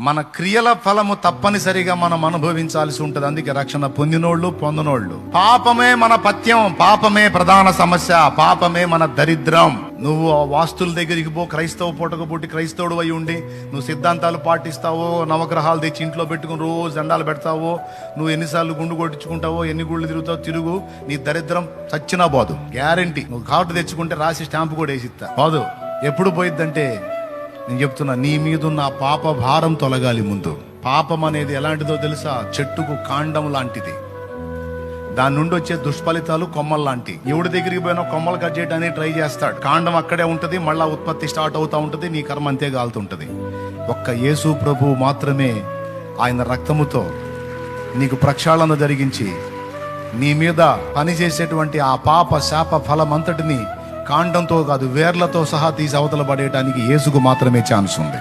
మన క్రియల ఫలము తప్పనిసరిగా మనం అనుభవించాల్సి ఉంటుంది. అందుకే రక్షణ పొందినోళ్ళు పొందనోళ్ళు. పాపమే మన పత్యం పాపమే ప్రధాన సమస్య పాపమే మన దరిద్రం. నువ్వు వాస్తుల దగ్గరికి పో క్రైస్తవ పూటకు పుట్టి క్రైస్తవుడు అయి ఉండి నువ్వు సిద్ధాంతాలు పాటిస్తావో నవగ్రహాలు తెచ్చి ఇంట్లో పెట్టుకుని రోజు దండాలు పెడతావో నువ్వు ఎన్నిసార్లు గుండు కొట్టించుకుంటావో ఎన్ని గుళ్ళు తిరుగుతావు తిరుగు నీ దరిద్రం చచ్చినా పోదు. గ్యారంటీ. నువ్వు కార్డు తెచ్చుకుంటే రాసి స్టాంపు కూడా వేసిస్తా. పోదు. ఎప్పుడు పోయిద్దంటే నేను చెప్తున్నా నీ మీదున్న ఉన్న పాప భారం తొలగాలి ముందు. పాపం అనేది ఎలాంటిదో తెలుసా? చెట్టుకు కాండం లాంటిది. దాని నుండి వచ్చే దుష్ఫలితాలు కొమ్మలు లాంటి. ఎవడి దగ్గరికి పోయినా కొమ్మలు కట్ చేయడానికి ట్రై చేస్తాడు. కాండం అక్కడే ఉంటుంది మళ్ళా ఉత్పత్తి స్టార్ట్ అవుతా ఉంటుంది నీ కర్మ అంతే కాలుతుంటుంది ఒక్క యేసు ప్రభు మాత్రమే ఆయన రక్తముతో నీకు ప్రక్షాళన జరిగించి నీ మీద పనిచేసేటువంటి ఆ పాప శాప ఫలం అంతటిని కాండంతో కాదు వేర్లతో సహా తీసి అవతల పడేయడానికి యేసుకు మాత్రమే ఛాన్స్ ఉంది.